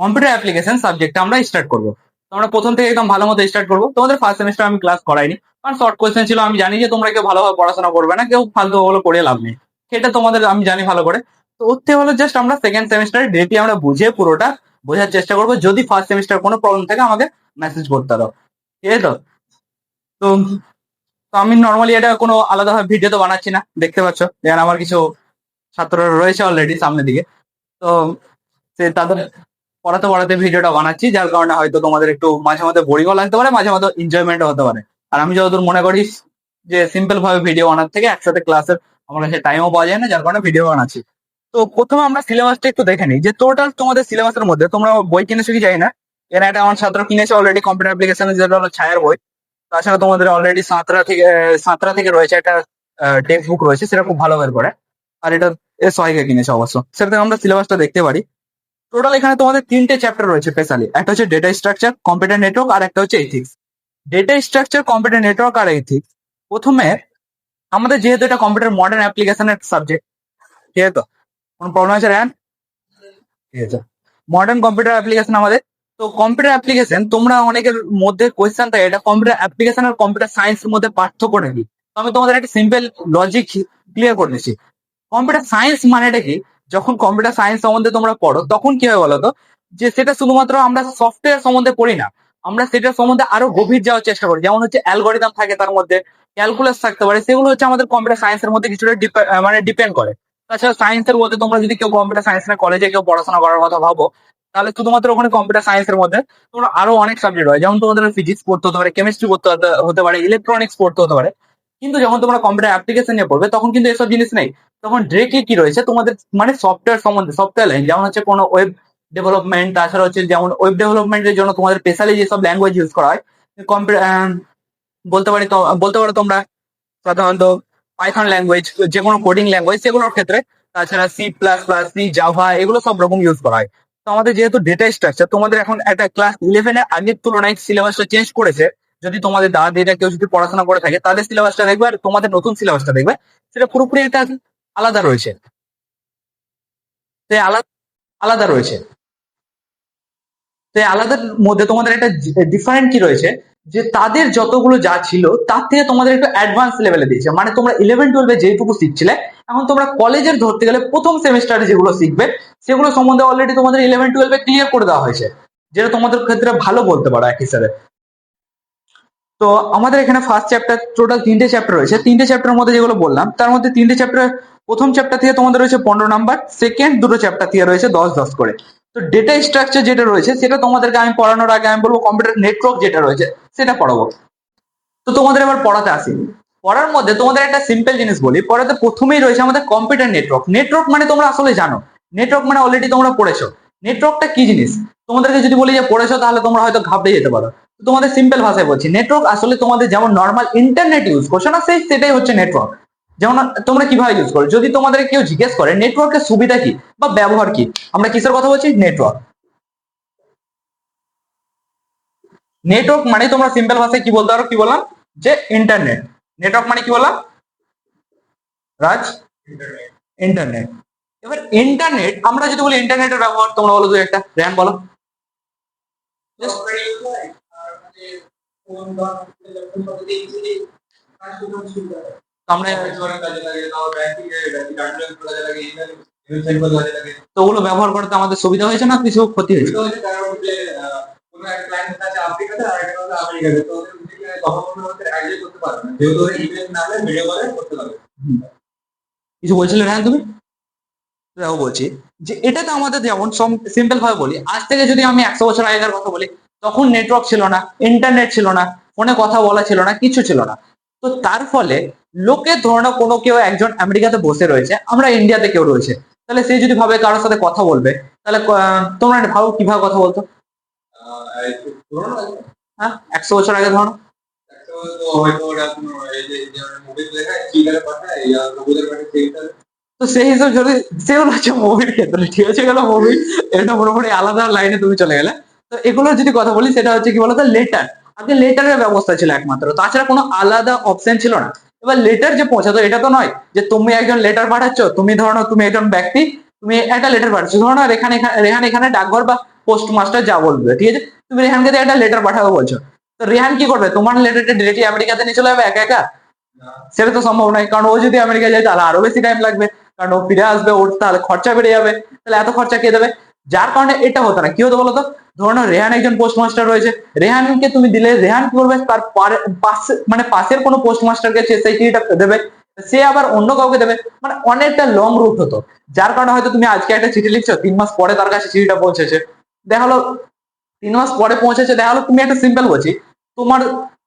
Computer application সাবজেক্টটা আমরা start করব। আমরা প্রথম থেকে একদম ভালো মতো স্টার্ট করব। তোমাদের ফার্স্ট সেমিস্টার আমি ক্লাস করাইনি। কারণ শর্ট কোয়েশ্চেন ছিল, আমি জানি যে তোমরা কেউ ভালোভাবে পড়াশোনা করবে না, কেউ ফালতু ওগুলো করে লাভ নেই। সেটা তোমাদের আমি জানি ভালো করে। তো ওর থেকে হলো জাস্ট আমরা সেকেন্ড সেমিস্টারে ডেটে আমরা বুঝে পুরোটা বোঝার চেষ্টা করব। যদি ফার্স্ট সেমিস্টার কোনো প্রবলেম থাকে, আমাকে মেসেজ করতে পারো ঠিক আছে তো? তো তো আমি নর্মালি এটা কোনো আলাদাভাবে ভিডিও তো বানাচ্ছি না। দেখতে পাচ্ছ যেখানে আমার কিছু ছাত্ররা রয়েছে অলরেডি সামনের দিকে। তো, সে তাদের পড়াতে পড়াতে ভিডিওটা বানাচ্ছি, যার কারণে হয়তো তোমাদের একটু মাঝে মাঝে বোরিংও লাগতে পারে, মাঝে মাঝে এনজয়মেন্টও হতে পারে। আর আমি যতদূর মনে করি যে সিম্পল ভাবে ভিডিও বানার থেকে একসাথে ক্লাসের আমার কাছে টাইমও পাওয়া যায় না, যার কারণে ভিডিও বানাচ্ছি। তো প্রথমে আমরা সিলেবাসটা একটু দেখে নিই, যে টোটাল তোমাদের সিলেবাসের মধ্যে, তোমরা বই কিনেছো কি যাই না, এর একটা আমার ছাত্র কিনেছে অলরেডি কম্পিউটার অ্যাপ্লিকেশন যেটা হলো ছায়ার বই তাছাড়া তোমাদের অলরেডি সাঁতরা থেকে সাঁতরা থেকে রয়েছে একটা টেক্সট বুক রয়েছে, সেটা খুব ভালো বের করে। আর এটা এস কিনেছে অবশ্য। সেটা আমরা সিলেবাসটা দেখতে পারি। টোটাল এখানে তোমাদের তিনটে চ্যাপ্টার রয়েছে স্পেশালি একটা হচ্ছে ডেটা স্ট্রাকচার কম্পিউটার নেটওয়ার্ক আর একটা হচ্ছে ethics data structure computer network আর এথিক্স প্রথমে আমাদের যেহেতু এটা কম্পিউটার মডার্ন অ্যাপ্লিকেশনের সাবজেক্ট ঠিক আছে তো? কোনো প্রবলেম আছে র্যান ঠিক আছে। মডার্ন কম্পিউটার অ্যাপ্লিকেশন আমাদের। তো কম্পিউটার অ্যাপ্লিকেশন তোমরা অনেকের মধ্যে কোয়েশ্চেন থাকে, এটা কম্পিউটার অ্যাপ্লিকেশন আর কম্পিউটার সায়েন্সের মধ্যে পার্থক্য নাকি তো আমি তোমাদের একটা সিম্পল লজিক ক্লিয়ার করে দিচ্ছি। কম্পিউটার সায়েন্স মানেটা কি? যখন কম্পিউটার সায়েন্স সম্বন্ধে তোমরা পড়ো, তখন কি হয় বলতো? যে সেটা শুধুমাত্র আমরা সফটওয়্যার সম্বন্ধে পড়ি না, আমরা সেটার সম্বন্ধে আরও গভীর যাওয়ার চেষ্টা করি। যেমন হচ্ছে অ্যালগোরিদম থাকে তার মধ্যে, ক্যালকুলাস থাকতে পারে, সেগুলো হচ্ছে আমাদের কম্পিউটার সায়েন্সের মধ্যে কিছুটা মানে ডিপেন্ড করে। তাছাড়া সায়েন্সের মধ্যে তোমরা যদি কেউ কম্পিউটার সায়েন্স না কলেজে কেউ পড়াশোনা করার কথা ভাবো, তাহলে শুধুমাত্র ওখানে কম্পিউটার সায়েন্সের মধ্যে তোমরা আরও অনেক সাবজেক্ট হয়। যেমন তোমাদের ফিজিক্স পড়তে হতে পারে কেমিস্ট্রি পড়তে হতে- পারে ইলেকট্রনিক্স পড়তে হতে পারে। কিন্তু যখন তোমরা কম্পিউটার অ্যাপ্লিকেশন নিয়ে পড়বে, তখন কিন্তু এসব জিনিস নেই। তখন ডিরেক্টলি কি রয়েছে? তোমাদের মানে সফটওয়্যার সম্বন্ধে সফটওয়্যার লাইন যেমন হচ্ছে কোনো ওয়েব ডেভেলপমেন্ট তাছাড়া হচ্ছে যেমন ওয়েব ডেভেলপমেন্টের জন্য তোমাদের স্পেশালি যেসব ল্যাঙ্গুয়েজ ইউজ করা হয় কম্পিউটার বলতে পারি বলতে পারো তোমরা, সাধারণত পাইথন ল্যাঙ্গুয়েজ যে কোনো কোডিং ল্যাঙ্গুয়েজ সেগুলোর ক্ষেত্রে, তাছাড়া C plus plus C Java এগুলো সব রকম ইউজ করা হয়। তো আমাদের যেহেতু ডেটা স্ট্রাকচার তোমাদের এখন একটা ক্লাস ইলেভেন এর আগের তুলনায় সিলেবাসটা চেঞ্জ করেছে যদি তোমাদের দাদা দিদা কেউ যদি পড়াশোনা করে থাকে, তাদের সিলেবাসটা দেখবে আর তোমাদের নতুন সিলেবাসটা দেখবে। সেটা পুরোপুরি একটা আলাদা রয়েছে। সে আলাদা আলাদা রয়েছে। তো আলাদার মধ্যে তোমাদের একটা ডিফারেন্ট কি রয়েছে? যে তাদের যতগুলো যা ছিল, তার থেকে তোমাদের একটু অ্যাডভান্স লেভেলে দিয়েছে। মানে তোমরা ইলেভেন টুয়েলভে যেটুকু শিখছিলে, এখন তোমরা কলেজের ধরতে গেলে প্রথম সেমিস্টারে যেগুলো শিখবে, সেগুলো সম্বন্ধে অলরেডি তোমাদের ইলেভেন টুয়েলভে ক্লিয়ার করে দেওয়া হয়েছে। যেটা তোমাদের ক্ষেত্রে ভালো বলতে পারো, এক হিসাবে। তো আমাদের এখানে ফার্স্ট চ্যাপ্টার টোটাল তিনটে চ্যাপ্টার রয়েছে। তিনটে চ্যাপ্টারের মধ্যে যেগুলো বললাম, তার মধ্যে তিনটে চ্যাপ্টার প্রথম চ্যাপ্টার থেকে তোমাদের রয়েছে পনেরো নাম্বার সেকেন্ড দুটো চ্যাপ্টার থেকে রয়েছে দশ দশ করে। তো ডেটা স্ট্রাকচার যেটা রয়েছে, সেটা তোমাদেরকে আমি পড়ানোর আগে আমি বলব কম্পিউটার নেটওয়ার্ক যেটা রয়েছে, সেটা পড়াবো। তো তোমাদের এবার পড়াতে আসি। পড়ার মধ্যে তোমাদের একটা সিম্পল জিনিস বলি, পড়াতে প্রথমেই রয়েছে আমাদের কম্পিউটার নেটওয়ার্ক নেটওয়ার্ক মানে তোমরা আসলে জানো। নেটওয়ার্ক মানে অলরেডি তোমরা পড়েছো। নেটওয়ার্কটা কি জিনিস? তোমাদেরকে যদি বলি যে পড়েছো, তাহলে তোমরা হয়তো ঘাবড়ে যেতে পারো। তোমাদের সিম্পল ভাষায় বলছি। নেটওয়ার্ক আসলে তোমাদের যেমন নর্মাল ইন্টারনেট ইউজ করছ না, সেই সেটাই হচ্ছে নেটওয়ার্ক যেমন তোমরা কীভাবে ইউজ করো? যদি তোমাদের কেউ জিজ্ঞেস করে নেটওয়ার্কের সুবিধা কি বা ব্যবহার কি? আমরা কিসের কথা বলছি? নেটওয়ার্ক নেটওয়ার্ক মানে তোমরা সিম্পল ভাষায় কি বলতে পারো? কি বললাম? যে ইন্টারনেট নেটওয়ার্ক মানে কি বললাম? রাজ? ইন্টারনেট এবার ইন্টারনেট আমরা যদি বলি ইন্টারনেটের ব্যবহার, তোমরা বলো তো একটা। র্যাম বলো। তো ওগুলো ব্যবহার করতে আমাদের সুবিধা হয়েছে না কিছু ক্ষতি হয়েছে? কিছু বলছিলে হ্যাঁ তুমি বলছি। যে এটাতে আমাদের যেমন সিম্পল ভাবে বলি আজ থেকে যদি আমি একশো বছর আগেকার কথা বলি তখন নেটওয়ার্ক ছিল না ইন্টারনেট ছিল না ফোনে কথা বলা ছিল না, কিছু ছিল না। তো তার ফলে লোকে ধরো না কোনো কেউ একজন আমেরিকাতে বসে রয়েছে, আমরা ইন্ডিয়াতে কেউ রয়েছে। তাহলে সে যদি ভাবে কারোর সাথে কথা বলবে, তাহলে তোমরা ভাবো, কীভাবে কথা বলতো? হ্যাঁ একশো বছর আগে ধরো। তো সেই হিসাবে যদি সেগুলো হচ্ছে মুভির ক্ষেত্রে ঠিক আছে? গেল মুভি এটা পুরোপুরি আলাদা লাইনে তুমি চলে গেলে। তো এগুলো যদি কথা বলি সেটা হচ্ছে কি বলতো লেটার আগে লেটারের ব্যবস্থা ছিল একমাত্র। তাছাড়া কোনো আলাদা অপশন ছিল না। এবার লেটার যে পৌঁছাতো এটা তো নয় যে তুমি একজন লেটার পাঠাচ্ছ তুমি ধরো তুমি একজন ব্যক্তি তুমি একটা লেটার পাঠাচ্ছ। ধরো না রেখান এখানে রেহান এখানে ডাকঘর বা পোস্ট মাস্টার যা বলবে ঠিক আছে? তুমি রেহানকে দিয়ে একটা লেটার পাঠাবে বলছো। তো রেহান কি করবে? তোমার লেটারটা ডিরেক্টলি আমেরিকাতে নিয়ে চলে যাবে একা একা? সেটা তো সম্ভব নয়। কারণ ও যদি আমেরিকা যায় তাহলে আরও বেশি টাইম লাগবে। কারণ ও ফিরে আসবে ওর তাহলে খরচা বেড়ে যাবে। তাহলে এত খরচা কে দেবে? যার কারণে এটা হতো না। কি হতো বলতো? ধরো না, রেহান একজন পোস্ট মাস্টার রয়েছে। রেহানকে তুমি দিলে, রেহান কি করবে? তার পাশে মানে পাশের কোনো পোস্ট মাস্টারকে সে সেই চিঠিটা দেবে, সে আবার অন্য কাউকে দেবে। মানে অনেকটা লং রুট হতো। যার কারণে হয়তো তুমি আজকে একটা চিঠি লিখছো, তিন মাস পরে তার কাছে চিঠিটা পৌঁছেছে। দেখা হলো তিন মাস পরে পৌঁছেছে দেখা হলো তুমি একটা সিম্পল বলছি, তোমার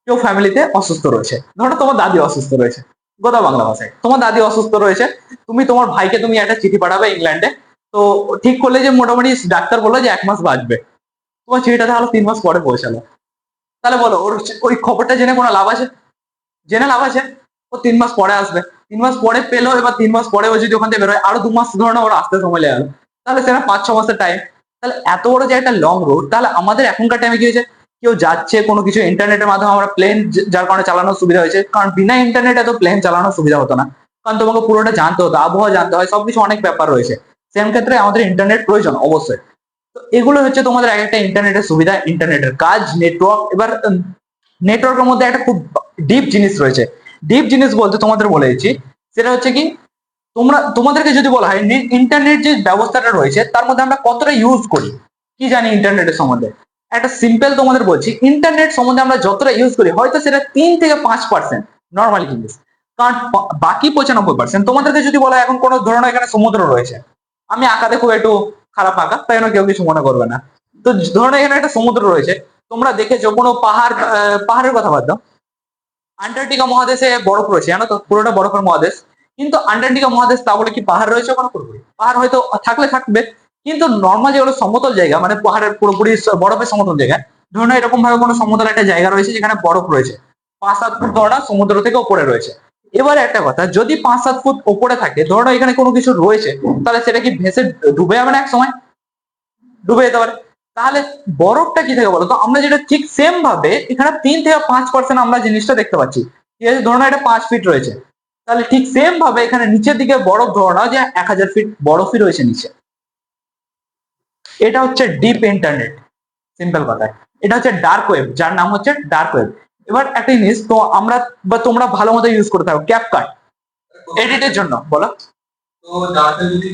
কেউ ফ্যামিলিতে অসুস্থ রয়েছে। ধরো তোমার দাদি অসুস্থ রয়েছে। গোদা বাংলা ভাষায়, তোমার দাদি অসুস্থ রয়েছে, তুমি তোমার ভাইকে তুমি একটা চিঠি পাঠাবে ইংল্যান্ডে তো ঠিক করলে যে মোটামুটি ডাক্তার বলল যে এক মাস বাঁচবে। তোমার চিঠিটা তাহলে তিন মাস পরে পৌঁছালো। তাহলে বলো, ওর ওই খবরটা জেনে কোনো লাভ আছে? জেনে লাভ আছে? ও তিন মাস পরে আসবে। তিন মাস পরে পেল, এবার তিন মাস পরে ও যদি ওখান থেকে বেরোয়, আরও দু মাস ধরো না ওর আসতে সময় লেগে তাহলে সেটা পাঁচ, ছ মাসের টাইম তাহলে এত বড় যে একটা লং রোড তাহলে আমাদের এখনকার টাইমে কি হয়েছে? কেউ যাচ্ছে, কোনো কিছু ইন্টারনেটের মাধ্যমে আমরা প্লেন যার কারণে চালানোর সুবিধা হয়েছে। কারণ বিনা ইন্টারনেটে তো প্লেন চালানোর সুবিধা হতো না। কারণ তোমাকে পুরোটা জানতে হতো, আবহাওয়া জানতে হয়, সবকিছু অনেক ব্যাপার রয়েছে। সেম ক্ষেত্রে আমাদের ইন্টারনেট প্রয়োজন, অবশ্যই। তো এগুলো হচ্ছে তোমাদের এক একটা ইন্টারনেটের সুবিধা, ইন্টারনেটের কাজ নেটওয়ার্ক এবার নেটওয়ার্কের মধ্যে একটা খুব ডিপ জিনিস রয়েছে। ডিপ জিনিস বলতে তোমাদের বলে দিচ্ছি, সেটা হচ্ছে কি, তোমরা, তোমাদেরকে যদি বলা হয় ইন্টারনেট যে ব্যবস্থাটা রয়েছে, তার মধ্যে আমরা কতটা ইউজ করি? কি জানি ইন্টারনেটের সম্বন্ধে। একটা সিম্পল তোমাদের বলছি ইন্টারনেট সম্বন্ধে আমরা যতটা ইউজ করি, হয়তো সেটা তিন থেকে পাঁচ পার্সেন্ট নর্মাল জিনিস কারণ বাকি পঁচানব্বই পার্সেন্ট তোমাদেরকে যদি বলা হয়, এখন কোনো ধরনের এখানে সমুদ্র রয়েছে। আমি আঁকাতে খুব একটু খারাপ আঁকা তাই জন্য কেউ কিছু মনে করবে না। তো ধরো এখানে একটা সমুদ্র রয়েছে, তোমরা দেখেছ কোনো পাহাড় পাহাড়ের কথা বাদ দাও। আন্টার্কটিকা মহাদেশে বরফ রয়েছে, জানো তো? পুরোটা বরফের মহাদেশ। কিন্তু আন্টার্কটিকা মহাদেশ, তা বলে কি পাহাড় রয়েছে ওখানে পুরোপুরি? পাহাড় হয়তো থাকলে থাকবে, কিন্তু নর্মাল যেগুলো সমতল জায়গা মানে পাহাড়ের পুরোপুরি বরফের সমতল জায়গা। ধরুন এরকম ভাবে কোনো সমতল একটা জায়গা রয়েছে যেখানে বরফ রয়েছে। পাঁচ সাত ফুট ধরা সমুদ্র থেকে উপরে রয়েছে। এবারে একটা কথা, যদি পাঁচ সাত ফুট উপরে থাকে, ধরো এখানে কোনো কিছু রয়েছে, তাহলে সেটা কি ভেসে ডুবে যাবে না এক সময়? ডুবে যেতে পারে। তাহলে বরফটা কি থাকে বলতো আমরা যেটা ঠিক সেম ভাবে এখানে তিন থেকে পাঁচ পার্সেন্ট আমরা জিনিসটা দেখতে পাচ্ছি। ঠিক আছে? ধরো এটা পাঁচ ফিট রয়েছে। তাহলে ঠিক সেম ভাবে এখানে নিচের দিকে বরফ ধরো না যে এক হাজার ফিট বরফই রয়েছে নিচে। এটা হচ্ছে ডিপ ইন্টারনেট সিম্পল কথায় এটা হচ্ছে ডার্ক ওয়েব যার নাম হচ্ছে ডার্ক ওয়েব এবার একটা জিনিস তো আমরা বা তোমরা ভালো মতো ইউজ করতে থাকো ক্যাপ কাট এডিটের জন্য বলো। তো ডাটা যদি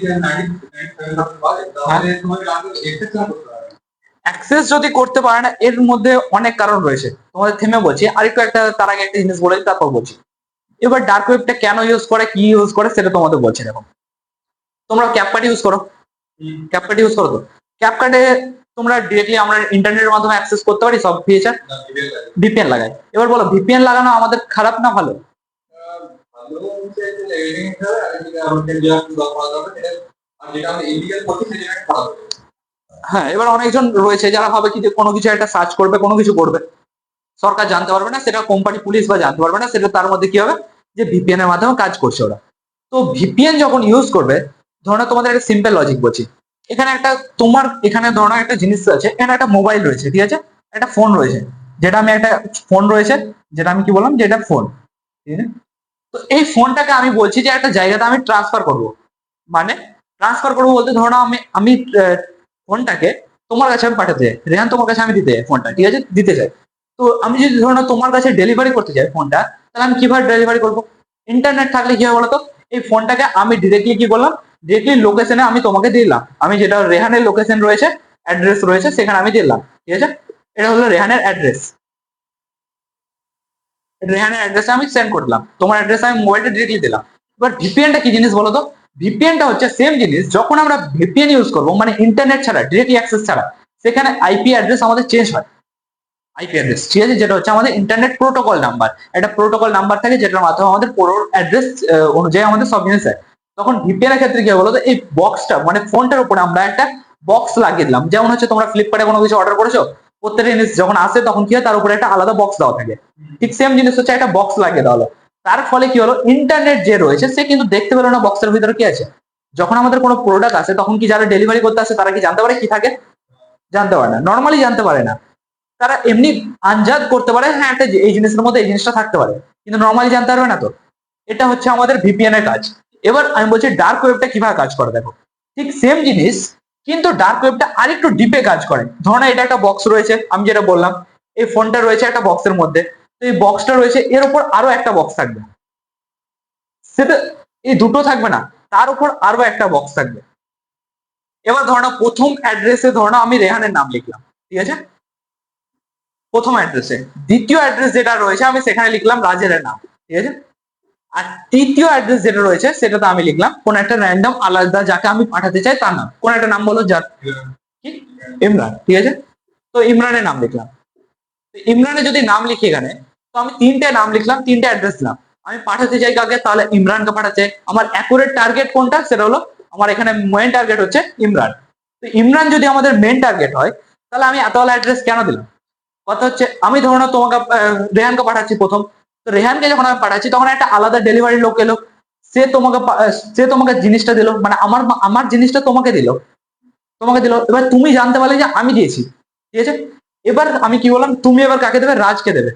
অ্যাক্সেস যদি করতে পারে না এর মধ্যে অনেক কারণ রয়েছে। তোমাদের থেমে বলছি আরেকটু একটা তার আগে একটা জিনিস বলে তারপর বলছি। এবার ডার্ক ওয়েবটা কেন ইউজ করে কি ইউজ করে সেটা তোমাদের বলছি দেখো। তোমরা ক্যাপকাট ইউজ করো। ক্যাপকাট ইউজ করো তো। ক্যাপকাটে তোমরা ডিরেক্টলি আমরা ইন্টারনেটের মাধ্যমে অ্যাক্সেস করতে পারি, সব ফিচার ভিপিএন লাগাই। এবার বলো ভিপিএন লাগানো আমাদের খারাপ না ভালো। হ্যাঁ এবার অনেকজন রয়েছে যারা ভাবে কি যে কোনো কিছু একটা সার্চ করবে, কোনো কিছু করবে। সরকার জানতে পারবে না, সেটা কোম্পানি পুলিশ বা জানতে পারবে না, সেটা তার মধ্যে কি হবে? যে ভিপিএন এর মাধ্যমে কাজ করছে ওরা। তো ভিপিএন যখন ইউজ করবে, ধরো তোমাদের একটা সিম্পল লজিক বলছি। এখানে একটা তোমার, এখানে ধরো একটা জিনিস আছে এখানে একটা মোবাইল রয়েছে, ঠিক আছে? একটা ফোন রয়েছে, যেটা আমি একটা ফোন রয়েছে, যেটা আমি কি বললাম? যে এটা ফোন ঠিক আছে? তো এই ফোনটাকে আমি বলছি যে একটা জায়গাতে আমি ট্রান্সফার করব। মানে ট্রান্সফার করব বলতে ধরো আমি আমি ফোনটাকে তোমার কাছে আমি পাঠাতে চাই। রেহান তোমার কাছে আমি দিতে চাই ফোনটা ঠিক আছে? দিতে চাই। তো আমি যদি ধরো তোমার কাছে ডেলিভারি করতে চাই ফোনটা তাহলে আমি কীভাবে ডেলিভারি করব? ইন্টারনেট থাকলে কি হবে বলতো? এই ফোনটাকে আমি ডিরেক্টলি কি করলাম ডিরেক্টলি লোকেশনে আমি তোমাকে দিলাম, আমি যেটা রেহানের লোকেশন রয়েছে অ্যাড্রেস রয়েছে, সেখানে আমি দিলাম, ঠিক আছে? এটা হলো রেহানের অ্যাড্রেস রেহানের অ্যাড্রেসে আমি সেন্ড করলাম, তোমার অ্যাড্রেসে আমি মোবাইলটা ডিরেক্টলি দিলাম। এবার ভিপিএনটা কি জিনিস বলো তো? ভিপিএনটা হচ্ছে সেম জিনিস, যখন আমরা ভিপিএন ইউজ করব মানে ইন্টারনেট ছাড়া ডিরেক্টলি অ্যাক্সেস ছাড়া, সেখানে আইপি অ্যাড্রেস আমাদের চেঞ্জ হয়। আইপি অ্যাড্রেস ঠিক আছে? যেটা হচ্ছে আমাদের ইন্টারনেট প্রোটোকল নাম্বার একটা প্রোটোকল নাম্বার থাকে, যেটার মাধ্যমে আমাদের পুরো অ্যাড্রেস অনুযায়ী আমাদের সব জিনিস হয় তখন ভিপিএন এর ক্ষেত্রে কি বলতো? এই বক্সটা মানে ফোনটার উপরে আমরা একটা বক্স লাগিয়ে দিলাম। যেমন হচ্ছে তোমরা ফ্লিপকার্টে কোনো কিছু অর্ডার করেছ, প্রত্যেকটা জিনিস যখন আসে তখন কি হয়? তার উপরে একটা আলাদা বক্স দেওয়া থাকে। ঠিক সেম জিনিস হচ্ছে একটা বক্স লাগিয়ে দেওয়া হলো। তার ফলে কি হলো? ইন্টারনেট যে রয়েছে, সে কিন্তু দেখতে পেল না বক্সের ভিতরে কি আছে। যখন আমাদের কোনো প্রোডাক্ট আসে, তখন কি যারা ডেলিভারি করতে আসে, তারা কি জানতে পারে? কি থাকে? জানতে পারে না। নর্মালি জানতে পারে না। তারা এমনি আনজাদ করতে পারে হ্যাঁ একটা এই জিনিসের মধ্যে এই জিনিসটা থাকতে পারে। কিন্তু নর্মালি জানতে পারবে না তো। এটা হচ্ছে আমাদের ভিপিএন এর কাজ। এবার আমি বলছি ডার্ক ওয়েবটা কীভাবে কাজ করে দেখো। ঠিক সেম জিনিস, কিন্তু ডার্ক ওয়েবটা আরেকটু ডিপে কাজ করে। ধরো এটা একটা বক্স রয়েছে, আমি যেটা বললাম, এই ফোনটা রয়েছে একটা বক্সের মধ্যে। তো এই বক্সটা রয়েছে, এর উপর আরও একটা বক্স থাকবে। সেটা, এই দুটো থাকবে না, তার উপর আরও একটা বক্স থাকবে। এবার ধরো না, প্রথম অ্যাড্রেসে ধরো আমি রেহানের নাম লিখলাম, ঠিক আছে? প্রথম অ্যাড্রেসে দ্বিতীয় অ্যাড্রেস যেটা রয়েছে, আমি সেখানে লিখলাম রাজের নাম, ঠিক আছে? আর তৃতীয় অ্যাড্রেস যেটা রয়েছে সেটাতে আমি লিখলাম। কোন একটা র্যান্ডম আলাদা যাকে আমি পাঠাতে চাই তার নাম। কোন একটা নাম বলো যার ইমরান, ঠিক আছে? তো ইমরানের নাম লিখলাম। তো ইমরানের যদি নাম লিখি এখানে, তো আমি তিনটে নাম লিখলাম, তিনটে অ্যাড্রেস দিলাম। আমি পাঠাতে চাই কাকে তাহলে ইমরানকে পাঠাচ্ছে আমার অ্যাকুরেট টার্গেট কোনটা? সেটা হলো আমার এখানে মেন টার্গেট হচ্ছে ইমরান। তো ইমরান যদি আমাদের মেন টার্গেট হয়, তাহলে আমি এতগুলো অ্যাড্রেস কেন দিলাম? কথা হচ্ছে, আমি ধরো তোমাকে রেহানকে পাঠাচ্ছি প্রথম। তো রেহানকে যখন আমি পাঠাচ্ছি, তখন একটা আলাদা ডেলিভারি লোক এলো। সে তোমাকে সে তোমাকে জিনিসটা দিল। মানে আমার আমার জিনিসটা তোমাকে দিল। তোমাকে দিল। এবার তুমি জানতে পারলে যে আমি দিয়েছি। ঠিক আছে? এবার আমি কি বললাম, তুমি এবার কাকে দেবে? রাজকে দেবে।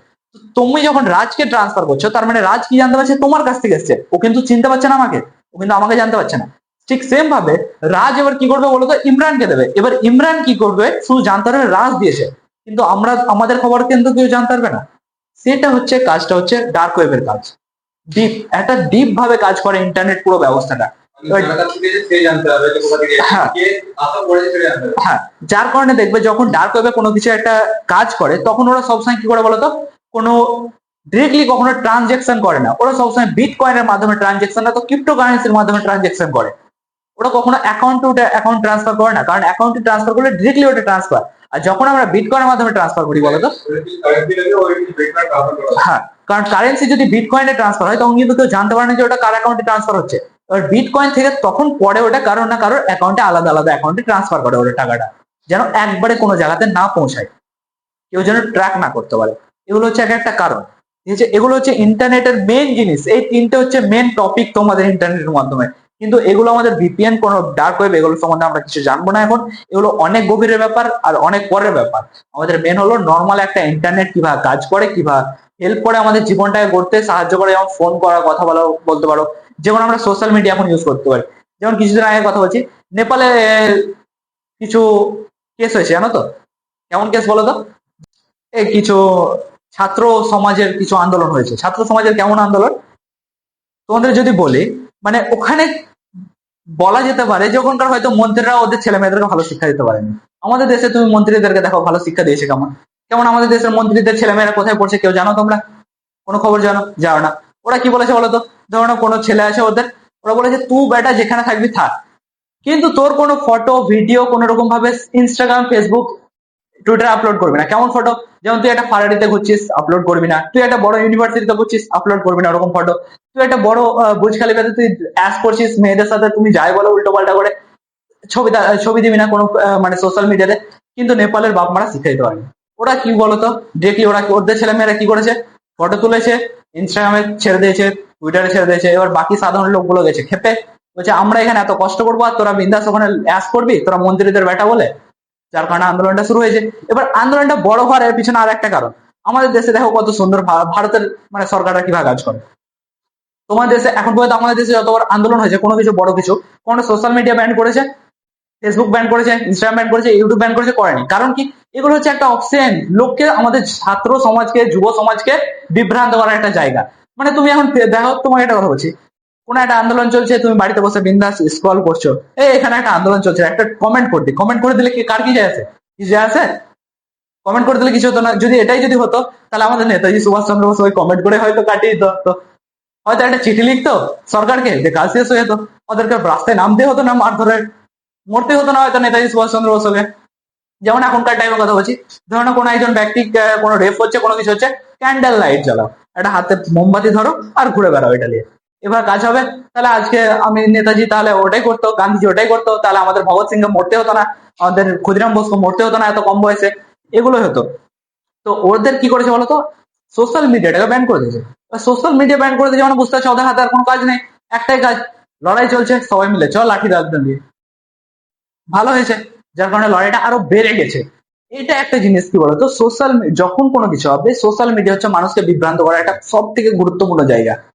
তুমি যখন রাজকে ট্রান্সফার করছ, তার মানে রাজ কি জানতে পারছে? তোমার কাছ থেকে এসছে। ও কিন্তু চিনতে পারছে না আমাকে। ও কিন্তু আমাকে জানতে পারছে না। ঠিক সেম ভাবে রাজ এবার কি করবে বলতো ইমরানকে দেবে। এবার ইমরান কি করবে? শুধু জানতে পারবে রাজ দিয়েছে। কিন্তু আমরা আমাদের খবর কিন্তু কেউ জানতে পারবে না। সেটা হচ্ছে কাজটা হচ্ছে ডার্ক ওয়েবের কাজ। ডিপ একটা ডিপ ভাবে কাজ করে ইন্টারনেট পুরো ব্যবস্থাটা। হ্যাঁ। হ্যাঁ যার কারণে দেখবে যখন ডার্ক ওয়েবে কোনো কিছু একটা কাজ করে তখন ওরা সবসময় কি করে বলতো? কোনো ডিরেক্টলি কখনো ট্রানজেকশন করে না। ওরা সবসময় বিট কয়েনের মাধ্যমে ট্রানজেকশন না তো ক্রিপ্টো কারেন্সির মাধ্যমে ট্রানজেকশন করে। ওরা কখনো অ্যাকাউন্ট ওটা অ্যাকাউন্ট ট্রান্সফার করে না। কারণ অ্যাকাউন্টে ট্রান্সফার করলে ডিরেক্টলি ওটা ট্রান্সফার আর যখন আমরা বিট কয়েনের মাধ্যমে ট্রান্সফার করি বলতো। হ্যাঁ কারণ কারেন্সি যদি বিটকয়েনে ট্রান্সফার হয়, তখন কিন্তু কেউ জানতে পারে না যে ওটা কার অ্যাকাউন্টে ট্রান্সফার হচ্ছে। এবার বিটকয়েন থেকে তখন পরে ওটা কারোর না কারোর অ্যাকাউন্টে আলাদা আলাদা অ্যাকাউন্টে ট্রান্সফার করে ওটা টাকাটা, যেন একবারে কোনো জায়গাতে না পৌঁছায়। কেউ যেন ট্র্যাক না করতে পারে। এগুলো হচ্ছে এক একটা কারণ। ঠিক আছে এগুলো হচ্ছে ইন্টারনেটের মেন জিনিস। এই তিনটে হচ্ছে মেন টপিক তোমাদের ইন্টারনেটের মাধ্যমে। কিন্তু এগুলো আমাদের ভিপিএন কোনো ডার্ক ওয়েব এগুলো সম্বন্ধে আমরা কিছু জানব না এখন। এগুলো অনেক গভীরের ব্যাপার আর অনেক পরের ব্যাপার। আমাদের মেন হলো নর্মাল একটা ইন্টারনেট কীভাবে কাজ করে, কীভাবে হেল্প করে আমাদের জীবনটাকে গড়তে সাহায্য করে, যেমন ফোন করা, কথা বলা, বলতে পারো। যেমন আমরা সোশ্যাল মিডিয়া এখন ইউজ করতে পারি। যেমন কিছুদিন আগে কথা বলছি, নেপালে কিছু কেস হয়েছে, জানো তো? কেমন কেস বলো তো? এই কিছু ছাত্র সমাজের কিছু আন্দোলন হয়েছে। ছাত্র সমাজের কেমন আন্দোলন? তোমাদের যদি বলি মানে ওখানে বলা যেতে পারে যে ওখানকার হয়তো মন্ত্রীরা ওদের ছেলে মেয়েদেরকে ভালো শিক্ষা দিতে পারেনি। আমাদের দেশে তুমি মন্ত্রীদেরকে দেখো, ভালো শিক্ষা দিয়েছে কেমন? কেমন আমাদের দেশের মন্ত্রীদের ছেলে মেয়েরা কোথায় পড়ছে কেউ জানো তোমরা? কোনো খবর জানো? জানো না। ওরা কি বলেছে বলতো ধরো না কোনো ছেলে আছে ওদের, ওরা বলেছে তুই বেটা যেখানে থাকবি থাক। কিন্তু তোর কোনো ফটো ভিডিও কোনো রকম ভাবে ইনস্টাগ্রাম ফেসবুক টুইটারে আপলোড করবি না। কেমন ফটো যেমন তুই একটা ফারারিতে ঘুরছিস আপলোড করবি না। তুই একটা বড় ইউনিভার্সিটিতে ঘুরছিস আপলোড করবি না ওরকম ফটো তুই একটা বড় বুর্জ খালিফাতে তুই অ্যাস করছিস, মেয়েদের সাথে তুমি যাই বলো উল্টো পাল্টা করে, ছবি ছবি দিবি না কোনো মানে সোশ্যাল মিডিয়াতে কিন্তু নেপালের বাপ মারা শিখাই দিতে পারেনি ওরা কি বলতো? ডিরেক্টলি ওরা ওদের ছেলে মেয়েরা কি করেছে? ফটো তুলেছে ইনস্টাগ্রামে ছেড়ে দিয়েছে টুইটারে ছেড়ে দিয়েছে, এবার বাকি সাধারণ লোকগুলো গেছে খেপে। বলছে, আমরা এখানে এত কষ্ট করব, আর তোরা বিন্দাস ওখানে অ্যাস করবি? তোরা মন্ত্রীদের বেটা বলে? যার কারণে আন্দোলনটা শুরু হয়েছে। এবার আন্দোলনটা বড় হওয়ার পিছনে আর একটা কারণ। আমাদের দেশে দেখো কত সুন্দর ভারতের মানে সরকাররা কীভাবে কাজ করে। তোমার দেশে এখন পর্যন্ত আমাদের দেশে যতবার আন্দোলন হয়েছে, কোনো কিছু বড় কিছু, কোনো সোশ্যাল মিডিয়া ব্যান করেছে ফেসবুক ব্যান করেছে ইনস্টাগ্রাম ব্যান করেছে ইউটিউব ব্যান করেছে, করেনি। কারণ কি? এগুলো হচ্ছে একটা অপশন লোককে, আমাদের ছাত্র সমাজকে, যুব সমাজকে বিভ্রান্ত করার একটা জায়গা। মানে তুমি এখন দেখো, তোমাকে একটা কথা বলছি। কোন একটা আন্দোলন চলছে, তুমি বাড়িতে বসে বিন্দাস স্ক্রল করছ। এই এখানে একটা আন্দোলন চলছে, একটা কমেন্ট করে দিই কমেন্ট করে দিলে কি, কার কি যায় আছে? কি যায় আছে? কমেন্ট করে দিলে কিছু হতো না। যদি এটাই যদি হতো, তাহলে আমাদের নেতাজি সুভাষ চন্দ্র বসু ওই কমেন্ট করে হয়তো কাটিয়ে দিত, তো হয়তো একটা চিঠি লিখতো সরকারকে যে কাজ শেষ হয়ে যেত। ওদেরকে রাস্তায় নামতে হতো না মার ধরে মরতে হতো না হয়তো নেতাজি সুভাষ চন্দ্র বসুকে যেমন এখনকার টাইমে কথা বলছি। ধরো না, কোনো একজন ব্যক্তি কোনো রেপ হচ্ছে, কোনো কিছু হচ্ছে ক্যান্ডেল লাইট জ্বালাও। একটা হাতে মোমবাতি ধরো আর ঘুরে বেড়াও এটা নিয়ে। এবার কাজ হবে। তাহলে আজকে আমি নেতাজি, তাহলে ওটাই করতো, গান্ধীজি ওটাই করতো, তাহলে আমাদের ভগৎ সিংকে মরতে হতো না, আমাদের ক্ষুদিরাম বসু মরতে হতো না, এত কম বয়সে। এগুলো হতো। তো ওদের কি করেছে বলতো? সোশ্যাল মিডিয়াটাকে ব্যান করে দিয়েছে। সোশ্যাল মিডিয়া ব্যান করে দিয়েছে মানে বুঝতে পারছে, ওদের হাতে আর কোনো কাজ নেই। একটাই কাজ, লড়াই চলছে, সবাই মিলে চল লাঠি রাজধান দিয়ে ভালো হয়েছে, যার কারণে লড়াইটা আরও বেড়ে গেছে। এটা একটা জিনিস কি বলতো? সোশ্যাল যখন কোনো কিছু হবে সোশ্যাল মিডিয়া হচ্ছে মানুষকে বিভ্রান্ত করা একটা সব থেকে গুরুত্বপূর্ণ জায়গা।